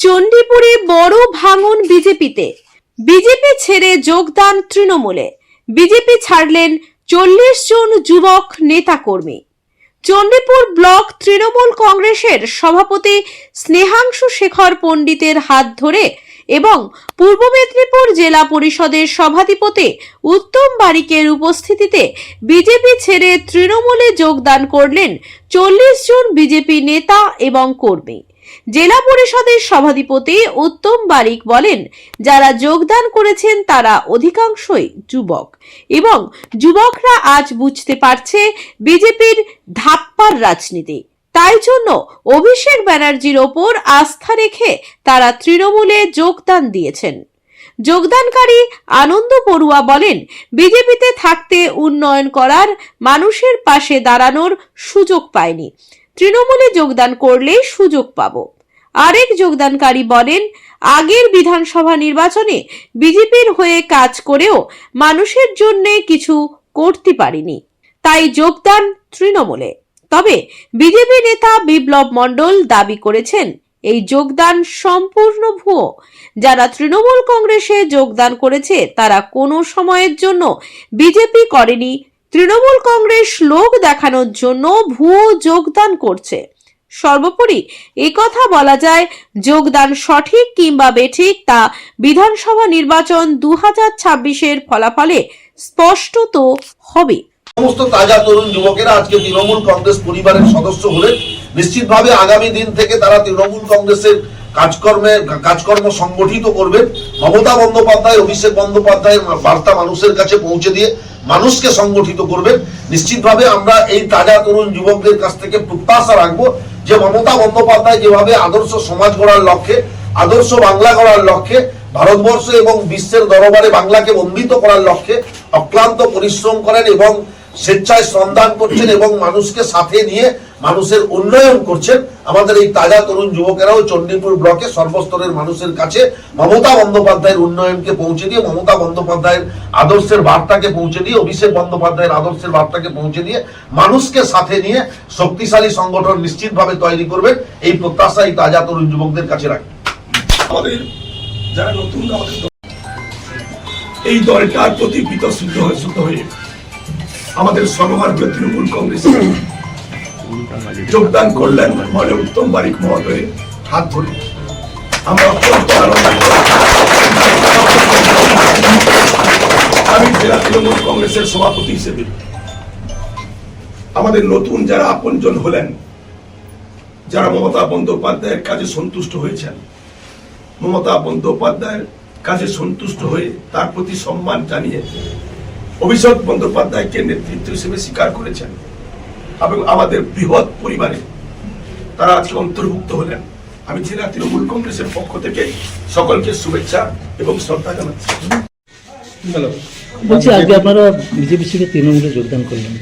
চণ্ডীপুরে বড় ভাঙন বিজেপিতে। বিজেপি ছেড়ে যোগদান তৃণমূলে। বিজেপি ছাড়লেন চল্লিশ জন যুবক নেতাকর্মী। চণ্ডীপুর ব্লক তৃণমূল কংগ্রেসের সভাপতি স্নেহাংশু শেখর পণ্ডিতের হাত ধরে এবং পূর্ব মেদিনীপুর জেলা পরিষদের সভাধিপতি উত্তম বারিকের উপস্থিতিতে বিজেপি ছেড়ে তৃণমূলে যোগদান করলেন চল্লিশ জন বিজেপি নেতা এবং কর্মী। জেলা পরিষদের সভাধিপতি উত্তম বারিক বলেন, যারা যোগদান করেছেন তারা অধিকাংশই যুবক এবং যুবকরা আজ বুঝতে পারছে বিজেপির ধাপ্পার রাজনীতি। তাই জন্য অভিষেক ব্যানার্জির ওপর আস্থা রেখে তারা তৃণমূলে যোগদান দিয়েছেন। যোগদানকারী আনন্দ পড়ুয়া বলেন, বিজেপিতে থাকতে উন্নয়ন করার মানুষের পাশে দাঁড়ানোর সুযোগ পায়নি তৃণমূলে যোগদান করলেই সুযোগ পাব। আরেক যোগদানকারী বলেন, আগের বিধানসভা নির্বাচনে বিজেপির হয়ে কাজ করেও মানুষের জন্য কিছু করতে পারিনি। তাই যোগদান তৃণমূলে। তবে বিজেপি নেতা বিপ্লব মণ্ডল দাবি করেছেন, এই যোগদান সম্পূর্ণ ভুয়ো। যারা তৃণমূল কংগ্রেসে যোগদান করেছে, তারা কোনো সময়ের জন্য বিজেপি করেনি। তৃণমূল কংগ্রেস লোক দেখানোর জন্য ভুয়ো যোগদান করছে। সর্বোপরি কথা বলা যায়, যোগদান সঠিক কিংবা বেঠিক তা বিধানসভা নির্বাচন দু হাজার ছাব্বিশের ফলাফলে স্পষ্ট তো হবে। সমস্ত তাজা তরুণ যুবকেরা আজকে তৃণমূল কংগ্রেস পরিবারের সদস্য হলে নিশ্চিতভাবে আগামী দিন থেকে তারা তৃণমূল কংগ্রেসের কাজকর্মে, কাজকর্ম সংগঠিত করবেন। মমতা বন্দ্যোপাধ্যায়, অভিষেক বন্দ্যোপাধ্যায়ের বার্তা মানুষের কাছে পৌঁছে দিয়ে মানুষকে সংগঠিত করবেন। নিশ্চিতভাবে আমরা এই তাজা তরুণ যুবকদের কাছ থেকে প্রত্যাশা রাখব যে মমতা বন্দ্যোপাধ্যায় যেভাবে আদর্শ সমাজ গড়ার লক্ষ্যে, আদর্শ বাংলা গড়ার লক্ষ্যে, ভারতবর্ষ এবং বিশ্বের দরবারে বাংলাকে বন্দিত করার লক্ষ্যে অক্লান্ত পরিশ্রম করেন এবং স্বেচ্ছায় শ্রমদান করছেন এবং মানুষকে সাথে নিয়ে মানুষের উন্নয়ন করছেন। আমাদের এই তাজা তরুণ যুবকেরাও চণ্ডীপুর ব্লকে সর্বস্তরের মানুষের কাছে মমতা বন্দ্যোপাধ্যায়ের উন্নয়নকে পৌঁছে দিয়ে, মমতা বন্দ্যোপাধ্যায়ের আদর্শের বার্তাকে পৌঁছে দিয়ে, অভিষেক বন্দ্যোপাধ্যায়ের আদর্শের বার্তাকে পৌঁছে দিয়ে মানুষকে সাথে নিয়ে শক্তিশালী সংগঠন নিশ্চিতভাবে তৈরি করবেন। এই প্রত্যাশা এই তাজা তরুণ যুবকদের কাছে রাখি। আমাদের যারা নতুন এই দলটার প্রতি বিতর্ষিত হয়ে শুদ্ধ হয়ে আমাদের সর্বভারতীয় তৃণমূল কংগ্রেস যোগদান করলেন মনে উত্তম বারিক মহোদয়। হাত ধরে আমরা আমি জেলা তৃণমূল কংগ্রেসের সভাপতি হিসেবে। আমাদের নতুন যারা আপনজন হলেন, যারা মমতা বন্দ্যোপাধ্যায়ের কাজে সন্তুষ্ট হয়েছেন, মমতা বন্দ্যোপাধ্যায়ের কাজে সন্তুষ্ট হয়ে তার প্রতি সম্মান জানিয়ে অভিষেক বন্দ্যোপাধ্যায়কে নেতৃত্ব হিসেবে স্বীকার করেছেন এবং আমাদের বৃহৎ পরিবারে তারা আজকে অন্তর্ভুক্ত হলেন। আমি জেলা তৃণমূল কংগ্রেসের পক্ষ থেকে সকলকে শুভেচ্ছা এবং শ্রদ্ধা জানাচ্ছি। বলছি আজকে আপনারা বিজেপি থেকে তৃণমূলে যোগদান করলেন।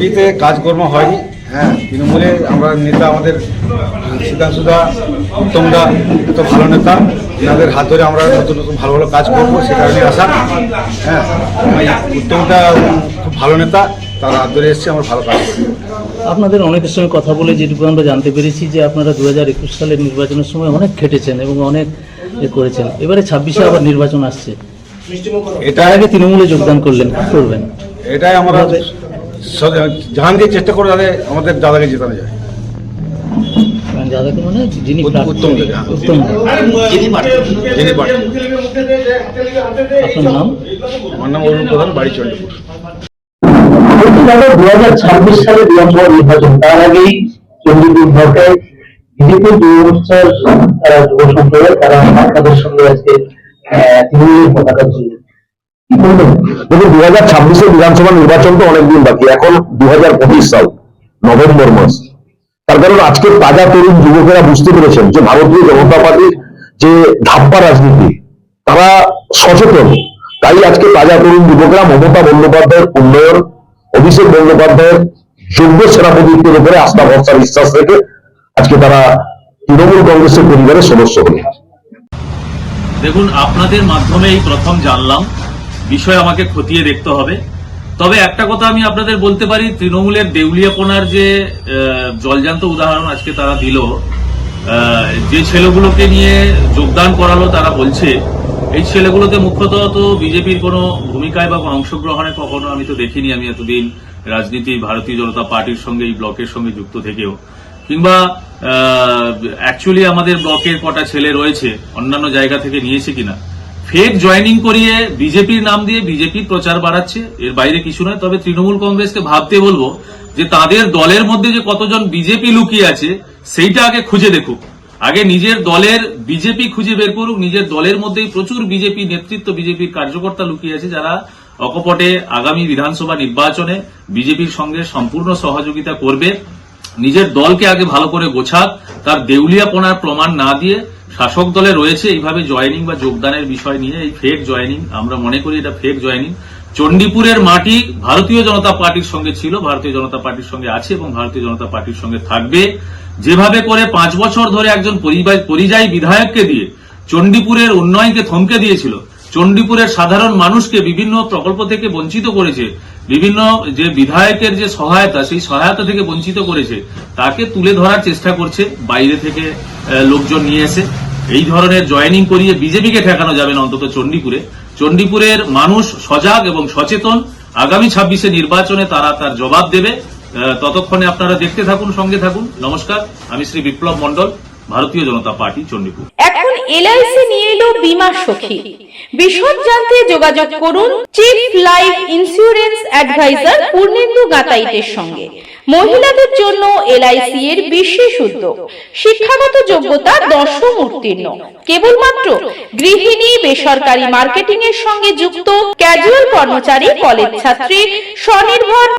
বিজেপিতে কাজকর্ম হয়নি হ্যাঁ তৃণমূলে আমরা নেতা আমাদের সুদা উত্তমদা এত ভালো নেতা। এনাদের হাত ধরে আমরা নতুন নতুন ভালো ভালো কাজ করব সে কারণে আসা হ্যাঁ উত্তমটা খুব ভালো নেতা তার হাত ধরে এসছে আমার ভালো কাজ করব। আপনাদের অনেকের সঙ্গে কথা বলে যেটুকু আমরা জানতে পেরেছি যে আপনারা দু হাজার একুশ সালের নির্বাচনের সময় অনেক খেটেছেন এবং অনেক এ করেছেন। এবারে ছাব্বিশে আবার নির্বাচন আসছে। এটা আগে তৃণমূলে যোগদান করলেন কি করবেন? এটাই আমরা জাহাঙ্গীর চেষ্টা করে যাতে আমাদের দাদাকে জেতানো যায়। মানে যাদেরকে মানে যিনি উত্তম উত্তম আপনার নাম? আমার নাম অরুণ প্রধান বাড়ি চণ্ডীপুর দু হাজার ছাব্বিশ সালে বিধানসভা নির্বাচন তার আগেই চণ্ডীপুর ব্লকে বিজেপি যুব মোর্চার তারা যুব সম্প্রদায় তারা আপনাদের সঙ্গে আজকে তৃণমূলের পতাকা তুললেন। দেখুন দু হাজার ছাব্বিশের বিধানসভা নির্বাচন তো অনেকদিন বাকি এখন দু হাজার পঁচিশ সাল নভেম্বর মাস। তার কারণ আজকে তাজা তরুণ যুবকেরা বুঝতে পেরেছেন যে ভারতীয় জনতা পার্টির যে ধাপ্পা রাজনীতি, তারা সচেতন। তাই আজকে তাজা তরুণ যুবকেরা মমতা বন্দ্যোপাধ্যায়ের উন্নয়ন, অভিষেক বন্দ্যোপাধ্যায়ের যোগ্য সেনাপতিত্বের উপরে আস্থা, ভরসা, বিশ্বাস রেখে আজকে তারা তৃণমূল কংগ্রেসের পরিবারের সদস্য হলেন। দেখুন, আপনাদের মাধ্যমে এই প্রথম জানলাম, বিষয় আমাকে খতিয়ে দেখতে হবে। তবে একটা কথা আমি আপনাদের বলতে পারি, তৃণমূলের দেউলিয়াপনার যে জলজান্ত উদাহরণ আজকে তারা দিল যে ছেলেগুলোকে নিয়ে যোগদান করালো তারা বলছে, এই ছেলেগুলোতে মুখ্যত তো বিজেপির কোনো ভূমিকায় বা অংশগ্রহণে কখনো আমি তো দেখিনি, আমি এতদিন রাজনীতি, ভারতীয় জনতা পার্টির সঙ্গে, এই ব্লকের সঙ্গে যুক্ত থেকেও। কিংবা অ্যাকচুয়ালি আমাদের ব্লকের কটা ছেলে রয়েছে, অন্যান্য জায়গা থেকে নিয়েছে কিনা। ফেক জয়েনিং করিয়ে বিজেপির নাম দিয়ে বিজেপির প্রচার বাড়াচ্ছে। এর বাইরে কিছু নয়, তবে তৃণমূল কংগ্রেসকে ভাবতে বলব যে তাদের দলের মধ্যে যে কতজন বিজেপি লুকিয়ে আছে, সেইটা আগে খুঁজে দেখুক। আগে নিজের দলের বিজেপি খুঁজে বের করুক, নিজের দলের মধ্যেই প্রচুর বিজেপি নেতৃত্ব, বিজেপির কার্যকর্তা লুকিয়ে আছে যারা অকপটে আগামী বিধানসভা নির্বাচনে বিজেপির সঙ্গে সম্পূর্ণ সহযোগিতা করবে। নিজের দলকে আগে ভালো করে গোছাক, তার দেউলিয়াপনার প্রমাণ না দিয়ে শাসক দলে রয়েছে, এইভাবে জয়েনিং বা যোগদানের বিষয় নিয়ে এই ফেক জয়েনিং আমরা মনে করি এটা ফেক জয়েনিং চণ্ডীপুরের মাটি ভারতীয় জনতা পার্টির সঙ্গে ছিল, ভারতীয় জনতা পার্টির সঙ্গে আছে এবং ভারতীয় জনতা পার্টির সঙ্গে থাকবে। যেভাবে করে পাঁচ বছর ধরে একজন পরিযায়ী বিধায়ককে দিয়ে চণ্ডীপুরের উন্নয়নকে থমকে দিয়েছিল। চণ্ডীপুরের সাধারণ মানুষকে বিভিন্ন প্রকল্প থেকে বঞ্চিত করেছে। বিভিন্ন যে বিধায়কের যে সহায়তা, সেই সহায়তা থেকে বঞ্চিত করেছে। তাকে তুলে ধরার চেষ্টা করছে, বাইরে থেকে লোকজন নিয়ে এসে। এই ধরনের জয়েনিং করিয়ে বিজেপিকে ঠেকানো যাবে না, অন্তত চণ্ডীপুরে। চণ্ডীপুরের মানুষ সজাগ এবং সচেতন। আগামী ছাব্বিশে নির্বাচনে তারা তার জবাব দেবে। ততক্ষণে আপনারা দেখতে থাকুন, সঙ্গে থাকুন। নমস্কার, আমি শ্রী বিপ্লব মন্ডল ভারতীয় জনতা পার্টি, চণ্ডীপুর। এখন এলআইসি নিয়ে এলো বীমা সখী। বিশদ জানতে যোগাযোগ করুন chief life insurance advisor Purnendu গাতাইতের সঙ্গে। মহিলাদের জন্য এলআইসি এর বিশেষ উদ্যোগ। শিক্ষাগত যোগ্যতা দশম উত্তীর্ণ কেবলমাত্র গৃহিণী, বেসরকারি মার্কেটিং এর সঙ্গে যুক্ত ক্যাজুয়াল কর্মচারী কলেজ ছাত্রী, স্বনির্ভর